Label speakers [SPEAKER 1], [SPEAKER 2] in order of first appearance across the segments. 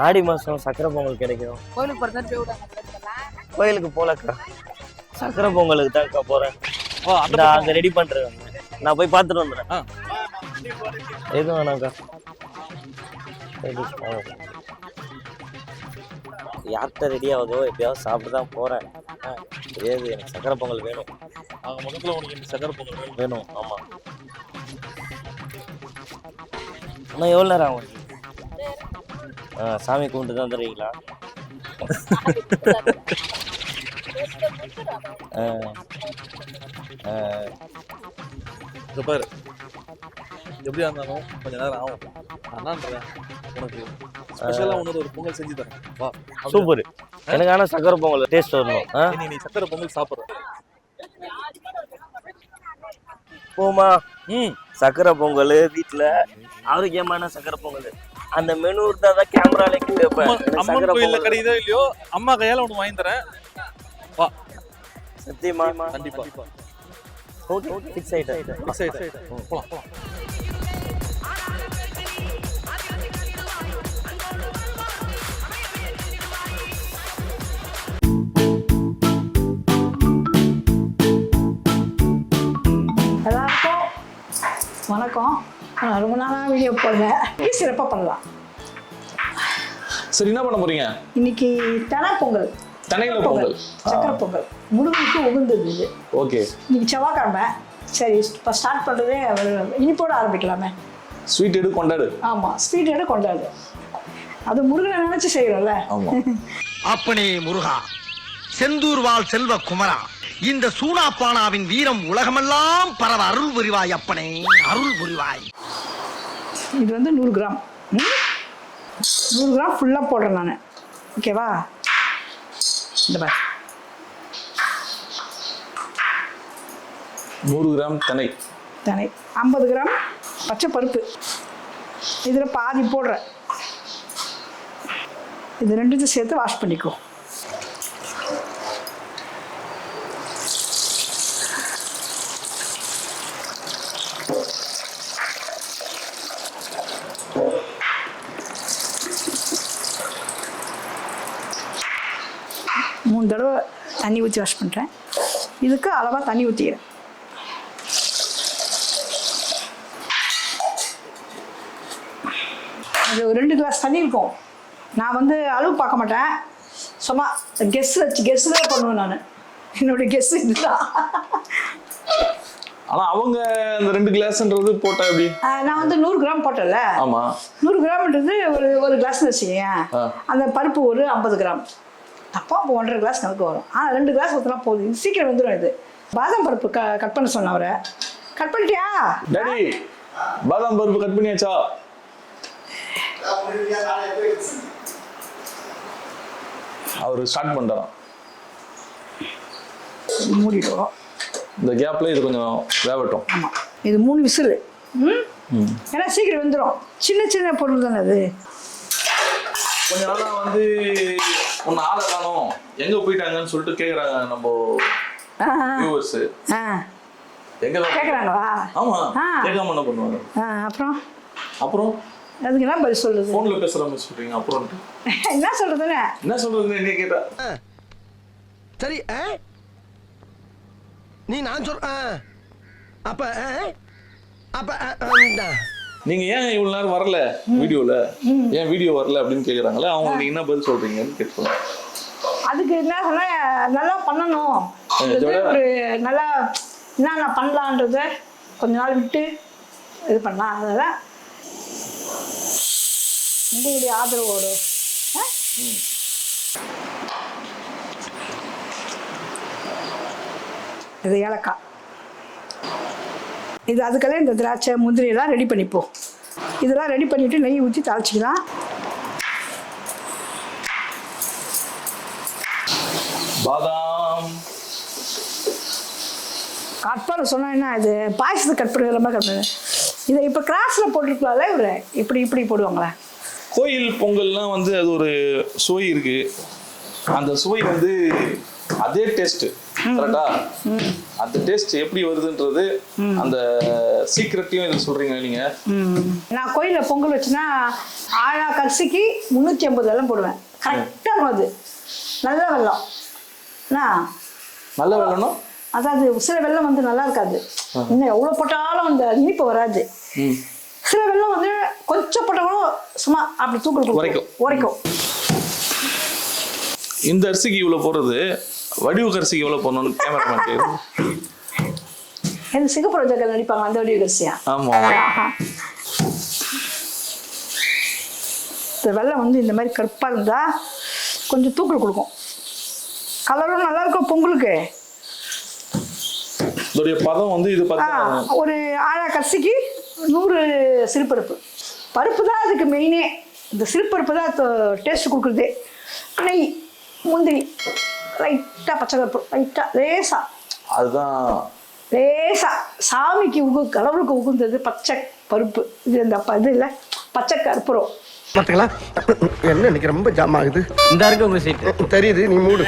[SPEAKER 1] ஆடி மாசம் சக்கரை பொங்கல் கிடைக்கும்.
[SPEAKER 2] கோயிலுக்கு போகிறதா
[SPEAKER 1] கோயிலுக்கு போலக்கா. சக்கரை பொங்கலுக்கு தான்க்கா போறேன்.
[SPEAKER 3] ஓ அந்த
[SPEAKER 1] அங்க ரெடி பண்றேன். நான் போய் பார்த்துட்டு வந்துடுறேன். எதுவும் வேணாக்கா யார்கிட்ட ரெடி ஆகுதோ எப்படியாவது சாப்பிட்டு தான் போறேன். ஆ, தெரியாது எனக்கு சக்கரை பொங்கல் வேணும்.
[SPEAKER 3] அவங்க முகத்துல உனக்கு இந்த சக்கரை பொங்கல் வேணும்.
[SPEAKER 1] வேணும் ஆமா. இன்னும் எவ்வளோ நேரம் ஆகும்? சாமி கும்பிட்டு தான் தருவீங்களா?
[SPEAKER 3] இங்க பாரு. எப்படியா இருந்தாலும் கொஞ்ச நேரம் ஆகும். அண்ணான்றேன் உனக்கு ஸ்பெஷலா உனக்கு ஒரு பொங்கல் செஞ்சு தரேன். வா?
[SPEAKER 1] சூப்பர். எனக்கு ஆனால் சக்கரை பொங்கல் டேஸ்ட் வரணும்.
[SPEAKER 3] நீ நீ சக்கரை பொங்கல் சாப்பிடுற.
[SPEAKER 1] போமா
[SPEAKER 3] ம்.
[SPEAKER 1] சக்கரை பொங்கல் வீட்டில் ஆரோக்கியமான சக்கரை பொங்கல். அந்த மெனு இருந்தால் தான் கேமராலே கேட்பேன்
[SPEAKER 3] அம்மன் கோயில்ல கிடைக்குதோ இல்லையோ அம்மா கையால உனக்கு வாங்கி தரேன். வா.
[SPEAKER 1] சத்தியமா?
[SPEAKER 3] கண்டிப்பா.
[SPEAKER 1] ஓகே ஃபிக்ஸ் ஆயிட்டேன்.
[SPEAKER 3] Fix ஆயிட்டு. போலாம் போலாம்.
[SPEAKER 2] வணக்கம். நான் ரொம்ப நாளாக வீடியோ போடுறேன். சிறப்பாக பண்ணலாம்.
[SPEAKER 4] சரி என்ன பண்ண போறீங்க?
[SPEAKER 2] இன்னைக்கு தெனை பொங்கல்.
[SPEAKER 4] தனையில பொங்கல்.
[SPEAKER 2] சக்கரை பொங்கல். முழுமைக்கு உகுந்தது இது.
[SPEAKER 4] ஓகே.
[SPEAKER 2] இன்னைக்கு செவ்வாய்க்கிழமை. சரி இப்போ ஸ்டார்ட் பண்ணுறதே இனிப்போட ஆரம்பிக்கலாமே.
[SPEAKER 4] ஸ்வீட் எடு கொண்டாடு.
[SPEAKER 2] ஆமாம் ஸ்வீட் எடு கொண்டாடு. அது முருகனை நினச்சி செய்கிறோம்ல
[SPEAKER 4] ஆமா.
[SPEAKER 5] அப்பனே முருகா செந்தூர் வாழ் செல்வ குமரா. இந்த சூனாப்பானாவின் வீரம் உலகமெல்லாம் பரவ அருள் புரிவாய் அப்பனே அருள் புரிவாய்.
[SPEAKER 2] இது வந்து நூறு கிராம்? நூறு கிராம் ஃபுல்லாக போடுறேன் நான். ஓகேவா இந்த பாரு.
[SPEAKER 4] நூறு கிராம் தனை.
[SPEAKER 2] தனி. ஐம்பது கிராம் பச்சை பருப்பு. இதில் பாதி போடுறேன். இது ரெண்டுத்தையும் சேர்த்து வாஷ் பண்ணிக்கோ. மூணு தடவை தண்ணி ஊற்றி வாஷ் பண்ணுறேன் இதுக்கு அளவாக தண்ணி ஊற்றிக்கிறேன் அது ஒரு ரெண்டு கிளாஸ் தண்ணி இருக்கும். நான் வந்து அளவு பார்க்க மாட்டேன். சும்மா கெஸ் வச்சு கெஸ் தான் பண்ணுவேன் நான். என்னுடைய கெஸ் இதுதான்.
[SPEAKER 4] ஆனா அவங்க அந்த ரெண்டு கிளாஸ்ன்றது போட்டா எப்படி?
[SPEAKER 2] நான் வந்து நூறு கிராம் போட்டேன்ல.
[SPEAKER 4] ஆமா.
[SPEAKER 2] நூறு கிராம்ன்றது ஒரு ஒரு கிளாஸ்னு வச்சுக்கேன். அந்த பருப்பு ஒரு ஐம்பது கிராம் அப்போ அப்போ ஒன்றரை கிளாஸ் கணக்கு வரும். ஆ ரெண்டு கிளாஸ் ஊற்றினா போதும். இது சீக்கிரம் வந்துடும் இது. பாதாம் பருப்பு க கட் பண்ண சொன்ன அவரை. கட் பண்ணிட்டியா?
[SPEAKER 4] டாடி பாதாம் பருப்பு கட் பண்ணியாச்சா? அவர் ஸ்டார்ட் பண்ணிட்டாராம்
[SPEAKER 2] இது மூடிடுவோம்
[SPEAKER 4] இந்த கேப்ல இது கொஞ்சம் வேகட்டும்
[SPEAKER 2] ஆமாம் இது மூணு விசில். ம்?
[SPEAKER 4] ம்.
[SPEAKER 2] ஏன்னா சீக்கிரம் வந்துடும் சின்ன சின்ன பொருள் தானே அது.
[SPEAKER 4] கொஞ்ச நாளா வந்து உன்னை ஆளை காணோம் எங்க போயிட்டாங்கன்னு சொல்லிட்டு கேக்குறாங்க நம்ம வியூவர்ஸ்
[SPEAKER 2] ஆ.
[SPEAKER 4] எங்க தான்
[SPEAKER 2] கேட்குறாங்களா
[SPEAKER 4] ஆமா. கேட்காம என்ன பண்ணுவாங்க?
[SPEAKER 2] அப்புறம்?
[SPEAKER 4] அப்புறம்?
[SPEAKER 2] அதுக்கு என்ன பதில் சொல்லுது
[SPEAKER 4] போன்ல பேசுற மாதிரி சொல்றீங்க அப்புறம்?
[SPEAKER 2] என்ன சொல்றதுன்னு?
[SPEAKER 4] என்ன சொல்றதுன்னு என்ன கேட்டா?
[SPEAKER 5] சரி ஆ? நீ நான் சொல் ஆ. அப்ப? அப்ப.
[SPEAKER 4] நீங்க ஏன் இவ்வளவு நேரம் வரல வீடியோல? ஏன் வீடியோ வரல அப்படின்னு கேக்குறாங்களே அவங்க நீங்க என்ன பதில் சொல்றீங்கன்னு கேட்கலாம்
[SPEAKER 2] அதுக்கு என்ன சொன்னா நல்லா பண்ணணும். ஒரு நல்லா என்னென்ன பண்ணலான்றத கொஞ்ச நாள் விட்டு இது பண்ணலாம். அதெல்லாம் உங்களுடைய ஆதரவோடு? இது ஏலக்காய். இது அதுக்கெல்லாம் இந்த திராட்சை முந்திரி எல்லாம் ரெடி பண்ணிப்போம். இதெல்லாம் ரெடி பண்ணிட்டு நெய் ஊற்றி தாளிச்சிக்கலாம்.
[SPEAKER 4] பாதாம்.
[SPEAKER 2] கட் பண்ண சொன்னா என்ன இது? பாயசத்துக்கு கட் பண்ணுற மாதிரி கட் இதை இப்போ கிராஸில் போட்டிருக்கலாம்ல இவரு? இப்படி இப்படி போடுவாங்களே?
[SPEAKER 4] கோயில் பொங்கல்லாம் வந்து அது ஒரு சுவை இருக்கு. அந்த சுவை வந்து அதே டேஸ்ட் கரெக்டா அந்த டேஸ்ட் எப்படி வருதுன்றது அந்த சீக்கிரட்டையும் இது சொல்றீங்க நீங்க.
[SPEAKER 2] நான் கோயிலில் பொங்கல் வச்சுன்னா ஆழா கரிசிக்கு முந்நூற்றி ஐம்பது வெல்லம் போடுவேன். இருக்கும் அது. நல்ல என்ன?
[SPEAKER 4] நல்ல வேலைன்னா
[SPEAKER 2] அதாவது சில வெல்லம் வந்து நல்லா இருக்காது. இன்னும் எவ்வளோ போட்டாலும் அந்த இனிப்பு வராது. சில வெல்லம் வந்து கொஞ்சம் போட்டாலும் சும்மா அப்படி தூக்கல்
[SPEAKER 4] உரைக்கும்.
[SPEAKER 2] உரைக்கும்.
[SPEAKER 4] இந்த அரிசிக்கு இவ்வளவு போடுறது? வடிவு அரிசிக்கு எவ்வளவு போடணும்னு கேமராமேன்
[SPEAKER 2] இந்த சிங்கப்பூர் ஜக்கல் நடிப்பாங்க அந்த வடிவ கரிசியா
[SPEAKER 4] ஆமா.
[SPEAKER 2] ஆஹா. இந்த வெள்ளம் வந்து இந்த மாதிரி கருப்பாக இருந்தால் கொஞ்சம் தூக்கல் கொடுக்கும். கலரும் நல்லா இருக்கும் பொங்கலுக்கு?
[SPEAKER 4] இதோடைய பதம் வந்து இது
[SPEAKER 2] ஒரு ஆழா கரிசிக்கு நூறு சிறுபருப்பு. பருப்பு தான் அதுக்கு மெயினே இந்த சிறுபருப்பு தான் டேஸ்ட் கொடுக்குறதே. நெய் முந்திரி. லைட்டாக பச்சை கருப்பு லைட்டாக லேசாக
[SPEAKER 4] அதுதான்.
[SPEAKER 2] லேசா. சாமிக்கு உகு கடவுளுக்கு உகுந்தது பச்சை பருப்பு. இது இந்த இது இல்லை பச்சை கற்பூரம்
[SPEAKER 5] பாத்துங்களா என்ன இன்னைக்கு ரொம்ப ஜாம் ஆகுது.
[SPEAKER 1] இந்த இருக்கு உங்க சீட்டு
[SPEAKER 5] தெரியுது நீ மூடு.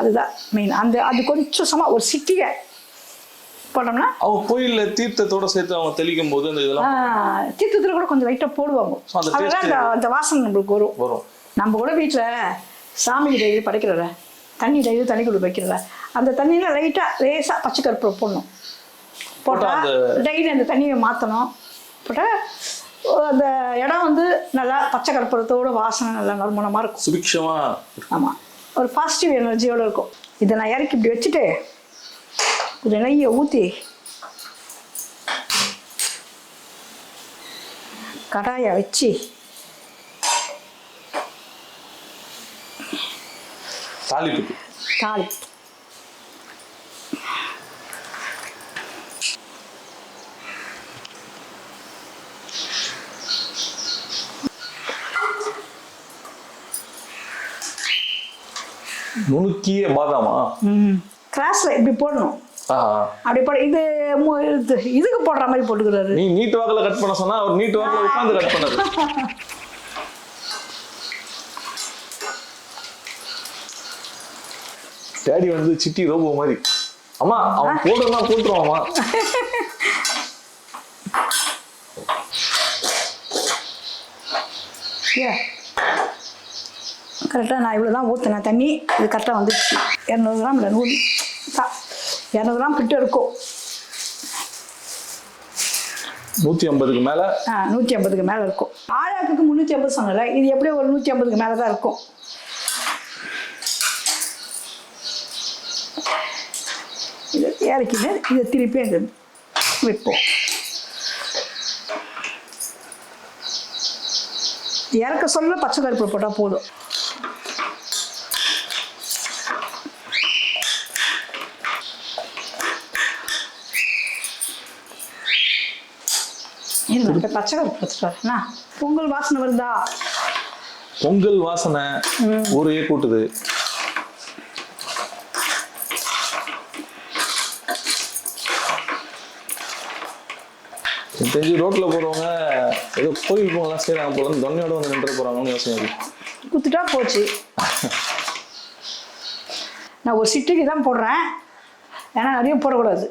[SPEAKER 2] அதுதான் மெயின் அந்த அது கொஞ்சம் சமா ஒரு சிட்டிகை போட்டோம்னா?
[SPEAKER 4] அவங்க கோயில்ல தீர்த்தத்தோட சேர்த்து அவங்க தெளிக்கும் போது அந்த இதெல்லாம்
[SPEAKER 2] தீர்த்தத்தில் கூட கொஞ்சம் லைட்டாக போடுவாங்க. அதெல்லாம் அந்த அந்த வாசனை நம்மளுக்கு வரும்.
[SPEAKER 4] வரும்.
[SPEAKER 2] நம்ம கூட வீட்டில் சாமிக்கு டெய்லி படைக்கிறல தண்ணி டெய்லி தண்ணி கொடு வைக்கிறல. அந்த தண்ணியில் லைட்டாக லேசாக பச்சை கருப்பு போடணும். போட்டால் டெய்லி அந்த தண்ணியை மாற்றணும் போட்டால் அந்த இடம் வந்து நல்லா பச்சை கற்பூரத்தோட வாசனை நல்லா நறுமணமாக இருக்கும்.
[SPEAKER 4] சுபிக்ஷமா
[SPEAKER 2] ஆமாம் ஒரு பாசிட்டிவ் எனர்ஜியோடு இருக்கும். இதை நான் இறக்கி இப்படி வச்சுட்டு ஒரு நெய்யை ஊற்றி கடாயை வச்சு
[SPEAKER 4] தாளிப்புக்கு
[SPEAKER 2] தாளி
[SPEAKER 4] நுணுக்கிய பாதாமா?
[SPEAKER 2] கிராஸில் இப்படி போடணும். அப்படி போட இது இதுக்கு போடுற மாதிரி போட்டுக்கிறாரு
[SPEAKER 4] நீ நீட் வாக்குல கட் பண்ண சொன்னா அவர் நீட் வாக்குல உட்கார்ந்து கட் பண்ணாரு டேடி வந்து சிட்டி ரோபோ மாதிரி. அம்மா அவன் போடுறா போட்டுருவாமா
[SPEAKER 2] கரெக்டாக நான் இவ்வளோ தான் ஊற்றினேன் தண்ணி இது கரெக்டாக வந்துடுச்சு. இரநூறு கிராம் இல்லை நூறு. இரநூறு கிராம் கிட்ட இருக்கும்.
[SPEAKER 4] நூத்தி ஐம்பதுக்கு மேல?
[SPEAKER 2] ஆ நூற்றி ஐம்பதுக்கு மேலே இருக்கும். ஆழாக்குக்கு முந்நூற்றி ஐம்பது சொன்னல இது எப்படியும் ஒரு நூற்றி ஐம்பதுக்கு மேலே தான் இருக்கும் இதை இறக்கிட்டு இதை திருப்பி அங்கே வைப்போம். இறக்க சொல்ல பச்சை கருப்பு போட்டால் போதும். இருங்க பச்சை கருப்பு வச்சுட்டாருண்ணா பொங்கல் வாசனை வருதா?
[SPEAKER 4] பொங்கல் வாசனை ஊரையே கூட்டுது. எனக்கு தெரிஞ்சு ரோட்ல போறவங்க ஏதோ கோயில் போகலாம் செய்யறாங்க போல தொன்னையோட வந்து நின்று போறாங்கன்னு யோசனை
[SPEAKER 2] குத்துட்டா போச்சு. நான் ஒரு சிட்டிக்கு தான் போடுறேன். ஏன்னா நிறைய போடக்கூடாது.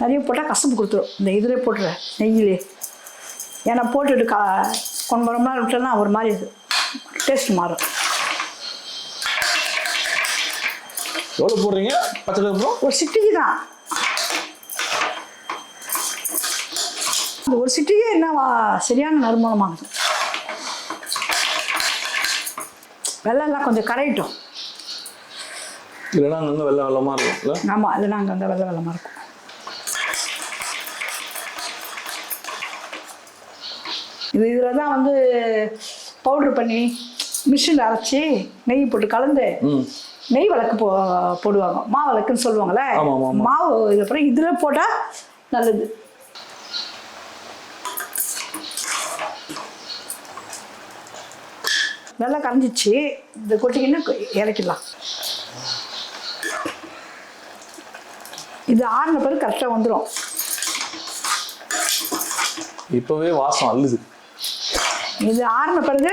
[SPEAKER 2] நிறைய போட்டால் கசப்பு கொடுத்துரும் இந்த இதிலே போட்டுறேன் நெய்யிலே. ஏன்னா போட்டுட்டு கா கொஞ்ச மணி நேரம் விட்டோம்னா ஒரு மாதிரி டேஸ்ட் மாறும்.
[SPEAKER 4] எவ்வளவு போடுறீங்க? கருப்பம்
[SPEAKER 2] ஒரு சிட்டிக்கு தான். இந்த ஒரு சிட்டிக்கே என்ன சரியான நறுமணமாகுது வெள்ளம்லாம் கொஞ்சம் கரையிட்டோம்.
[SPEAKER 4] இல்லைன்னா அங்கங்க வெள்ளை வெள்ளமா இருக்கும்ல
[SPEAKER 2] ஆமாம் இல்லைன்னா அங்கே அங்கே வெள்ளை வெள்ளமாக இருக்கும். இது இதில் தான் வந்து பவுட்ரு பண்ணி மிஷினில் அரைச்சி நெய் போட்டு கலந்து நெய் விளக்கு போ போடுவாங்க. மாவு விளக்குன்னு சொல்லுவாங்கள்ல. மாவு இது அப்புறம் இதில் போட்டால் நல்லது. நல்லா கரைஞ்சிச்சு. இந்த கொட்டிக்கின்னு இறக்கிடலாம். இது ஆறின பிறகு கரெக்டாக வந்துடும்
[SPEAKER 4] இப்பவே வாசம் அள்ளுது.
[SPEAKER 2] இது ஆறின பிறகு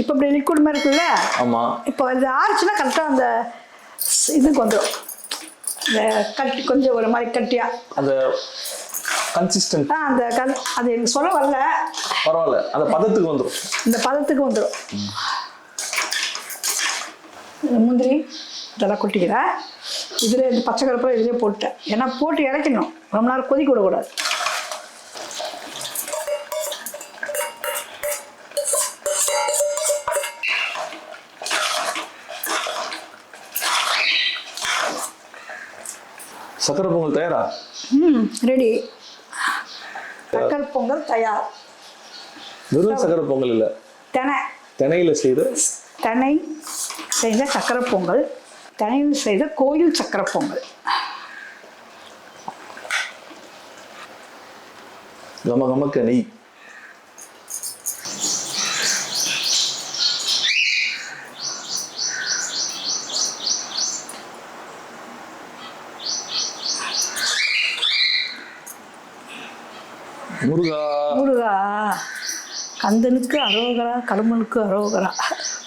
[SPEAKER 2] இப்போ இப்படி லிக்விட் மாதிரி இருக்குல்ல?
[SPEAKER 4] ஆமா.
[SPEAKER 2] இப்போ இது ஆறுச்சுன்னா கரெக்டாக அந்த இதுக்கு வந்துடும் இந்த கட்டி கொஞ்சம் ஒரு மாதிரி கட்டியாக
[SPEAKER 4] அந்த கன்சிஸ்டன்ட்
[SPEAKER 2] ஆ அந்த கல் அது எனக்கு சொல்ல வரல.
[SPEAKER 4] பரவாயில்ல. அந்த பதத்துக்கு வந்துடும்
[SPEAKER 2] இந்த பதத்துக்கு வந்துடும் முந்திரி இதெல்லாம் கொட்டிக்கிறேன். இதில் இந்த பச்சை கருப்பை இதிலே போட்டுட்டேன். ஏன்னா போட்டு இறக்கணும். ரொம்ப நேரம் கொதிக்க விடக்கூடாது.
[SPEAKER 4] சக்கரை பொங்கல் தயாரா?
[SPEAKER 2] ம் ரெடி சக்கரை பொங்கல் தயார்.
[SPEAKER 4] வெறும் சக்கரை பொங்கல் இல்லை.
[SPEAKER 2] தெனை.
[SPEAKER 4] தினையில செய்த
[SPEAKER 2] தெனை. செய்த சக்கரை பொங்கல் தெனையில் செய்த கோயில் சக்கரை பொங்கல்.
[SPEAKER 4] கம கமக்க நெய் முருகா.
[SPEAKER 2] முருகா கந்தனுக்கு அரோகரா கடுமனுக்கு அரோகரா.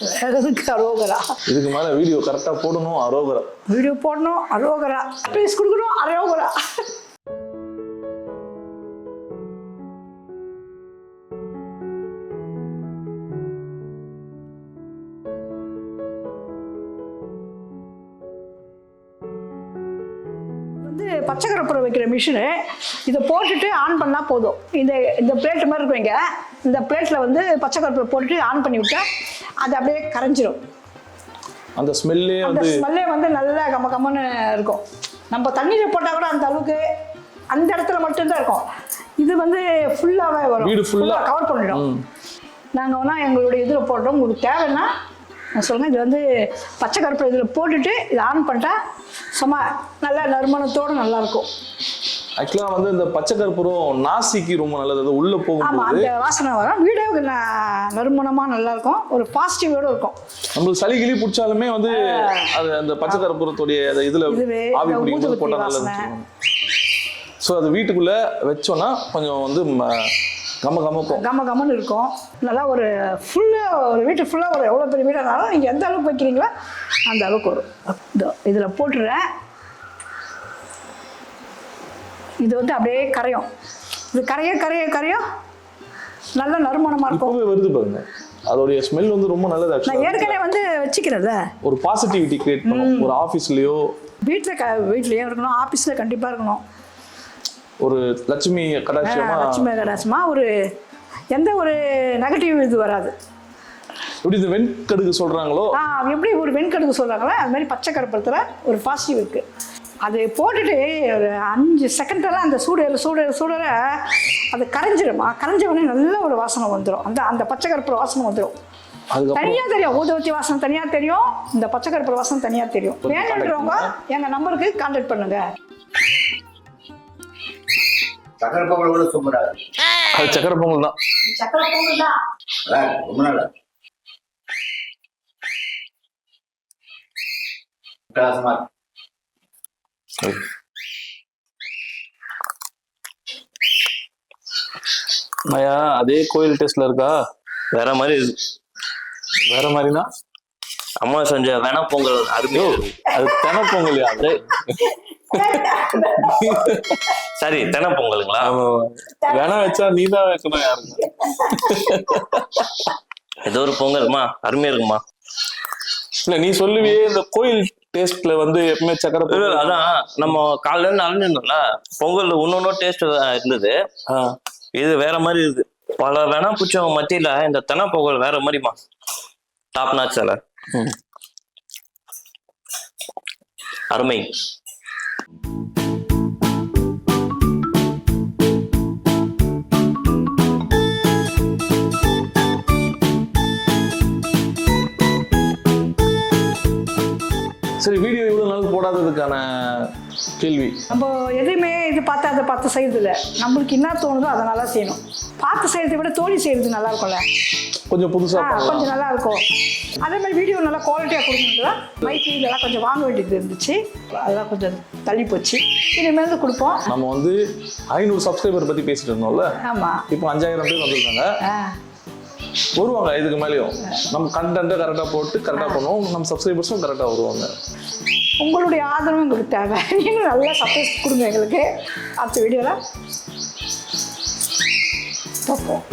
[SPEAKER 2] வேகனுக்கு அரோகரா.
[SPEAKER 4] இதுக்கு மேல வீடியோ கரெக்டா போடணும் அரோகரா.
[SPEAKER 2] வீடியோ போடணும் அரோகரா. ப்ளீஸ் கொடுக்கணும் அரோகரா. வந்து பச்சை கருப்பூரம் வைக்கிற மிஷினு இதை போட்டுட்டு ஆன் பண்ணால் போதும். இந்த இந்த பிளேட் மாதிரி இருக்கும் இங்கே. இந்த பிளேட்டில் வந்து பச்சை கருப்பூரம் போட்டுட்டு ஆன் பண்ணி விட்டா அது அப்படியே கரைஞ்சிரும்.
[SPEAKER 4] அந்த ஸ்மெல்லே
[SPEAKER 2] அந்த
[SPEAKER 4] வந்து
[SPEAKER 2] ஸ்மெல்லே வந்து நல்லா கம கம்மன்னு இருக்கும். நம்ம தண்ணியில் போட்டால் கூட அந்த அளவுக்கு அந்த இடத்துல மட்டும்தான் இருக்கும். இது வந்து ஃபுல்லாகவே வரும்.
[SPEAKER 4] வீடு ஆ.
[SPEAKER 2] கவர் பண்ணிடும். நாங்கள் வேணா எங்களுடைய இதில் போடுறோம். உங்களுக்கு தேவைன்னா நான் சொல்லுங்கள் இது வந்து பச்சை கருப்பு இதில் போட்டுட்டு இதை ஆன் பண்ணிட்டா சும்மா நல்லா நறுமணத்தோடு நல்லாயிருக்கும்
[SPEAKER 4] ஆக்சுவலா வந்து இந்த பச்சை கற்பூரம் நாசிக்கு ரொம்ப நல்லது. அது உள்ள போகும்போது
[SPEAKER 2] அந்த வாசனை வரும். வீடியோவுக்கு ந- நறுமணமாக நல்லாயிருக்கும். ஒரு பாசிட்டிவோடு இருக்கும்.
[SPEAKER 4] நம்மளுக்கு சளி கிளி பிடிச்சாலுமே வந்து அது அந்த பச்சை கற்பூரத்துடைய அந்த இதுல ஆவி பிடிக்கும் போட்டா. நல்லது ஸோ அது வீட்டுக்குள்ள வச்சோம்னா கொஞ்சம் வந்து கம கமக்கும்.
[SPEAKER 2] கம கமன்னு இருக்கும். நல்லா ஒரு ஃபுல்லாக ஒரு வீட்டு ஃபுல்லாக ஒரு எவ்வளோ பெரிய வீடாக இருந்தாலும் நீங்கள் எந்த அளவுக்கு வைக்கிறீங்களோ அந்த அளவுக்கு வரும். இதோ இதில் போட்டுடுறேன் இது வந்து அப்படியே கரையும். இது கரைய கரைய கரையும் நல்ல நறுமணமாக இருக்கும்.
[SPEAKER 4] வருது பாருங்க. அதோடைய ஸ்மெல் வந்து ரொம்ப நல்லது
[SPEAKER 2] நான் ஏற்கனவே வந்து வச்சுக்கிறேன்ல.
[SPEAKER 4] ஒரு பாசிட்டிவிட்டி கிரியேட் பண்ணும். ஒரு ஆஃபீஸ்லயோ
[SPEAKER 2] வீட்டில் க வீட்லேயும் இருக்கணும் ஆஃபீஸில் கண்டிப்பாக இருக்கணும்.
[SPEAKER 4] ஒரு லட்சுமி கடாட்சியமா
[SPEAKER 2] லட்சுமி கடாசமா ஒரு எந்த ஒரு நெகட்டிவ் இது வராது.
[SPEAKER 4] எப்படி இந்த வெண்கடுகு சொல்றாங்களோ
[SPEAKER 2] ஆ எப்படி ஒரு வெண்கடுகு சொல்கிறாங்களோ அது மாதிரி பச்சை கருப்பத்தில் ஒரு பாசிட்டிவ் இருக்குது அது போட்டுட்டு ஒரு அஞ்சு செகண்டெல்லாம் அந்த சூடு சூடு சூடற அது கரைஞ்சிருமா. கரைஞ்ச உடனே நல்ல ஒரு வாசனை வந்துடும் அந்த அந்த பச்சை கருப்பு வாசனை வந்துடும் தனியாக தெரியும். ஊதுவத்தி வாசனை தனியாக தெரியும். இந்த பச்சை கருப்பு வாசனை தனியாக தெரியும். வேணுன்றவங்க எங்கள் நம்பருக்கு கான்டாக்ட் பண்ணுங்க.
[SPEAKER 6] சக்கரை பொங்கல்
[SPEAKER 4] அது சக்கரை தான்.
[SPEAKER 2] சக்கரை பொங்கல் தான்.
[SPEAKER 6] ரொம்ப நல்லா இருக்கு.
[SPEAKER 4] மயா அதே கோயில் டேஸ்ட்ல இருக்கா?
[SPEAKER 1] வேற மாதிரி
[SPEAKER 4] வேற மாதிரினா?
[SPEAKER 1] அம்மா செஞ்ச வேணா பொங்கல் அருமையா.
[SPEAKER 4] அது தென பொங்கல் அது
[SPEAKER 1] சரி தென பொங்கலுங்களா
[SPEAKER 4] வேணா வச்சா நீ தான் வைக்கணும் யாருக்கு
[SPEAKER 1] ஏதோ ஒரு பொங்கல்மா? அருமையா இருக்குமா?
[SPEAKER 4] இல்ல நீ சொல்லுவியே இந்த கோயில் டேஸ்ட்ல வந்து எப்பவுமே சக்கரை
[SPEAKER 1] அதான். நம்ம காலைல இருந்து அலைஞ்சிருந்தோம்ல பொங்கல் ஒன்னொன்னும் டேஸ்ட் இருந்தது. இது வேற மாதிரி இருக்கு பல வேணா பிடிச்சவங்க மத்தியில இந்த தென பொங்கல் வேற மாதிரிமா டாப் நாச் சில
[SPEAKER 4] ம்.
[SPEAKER 1] அருமை.
[SPEAKER 4] சரி வீடியோ இவ்வளவு நாள் போடாததுக்கான கேள்வி.
[SPEAKER 2] நம்ம எதுவுமே இது பார்த்து அதை பார்த்து செய்யறது இல்லை நம்மளுக்கு என்ன தோணுதோ அதை நல்லா செய்யணும். பார்த்து செய்யறதை விட தோழி செய்யறது நல்லா இருக்கும்ல.
[SPEAKER 4] கொஞ்சம் புதுசா
[SPEAKER 2] ஆ,
[SPEAKER 4] பண்ணலாம்.
[SPEAKER 2] கொஞ்சம் நல்லா இருக்கும். அதே மாதிரி வீடியோ நல்லா குவாலிட்டியாக கொடுக்கணுங்களா மைக்கு இதெல்லாம் கொஞ்சம் வாங்க வேண்டியது இருந்துச்சு. அதெல்லாம் கொஞ்சம் தள்ளி போச்சு. இனிமேல் கொடுப்போம்.
[SPEAKER 4] நம்ம வந்து ஐநூறு சப்ஸ்கிரைபர் பத்தி பேசிட்டு இருந்தோம்ல.
[SPEAKER 2] ஆமாம்
[SPEAKER 4] இப்போ அஞ்சாயிரம் பேர் வந்திருக்காங்க. வருவாங்க இதுக்கு மேலேயும். நம்ம கண்டென்ட்டை கரெக்டாக போட்டு கரெக்டாக பண்ணுவோம். நம்ம சப்ஸ்கிரைபர்ஸும் கரெக்டாக வருவாங்க.
[SPEAKER 2] உங்களுடைய ஆதரவு எங்களுக்கு தேவை. நீங்களும் நல்லா சப்போர்ட் கொடுங்க எங்களுக்கு. அடுத்த வீடியோவில் பார்ப்போம்.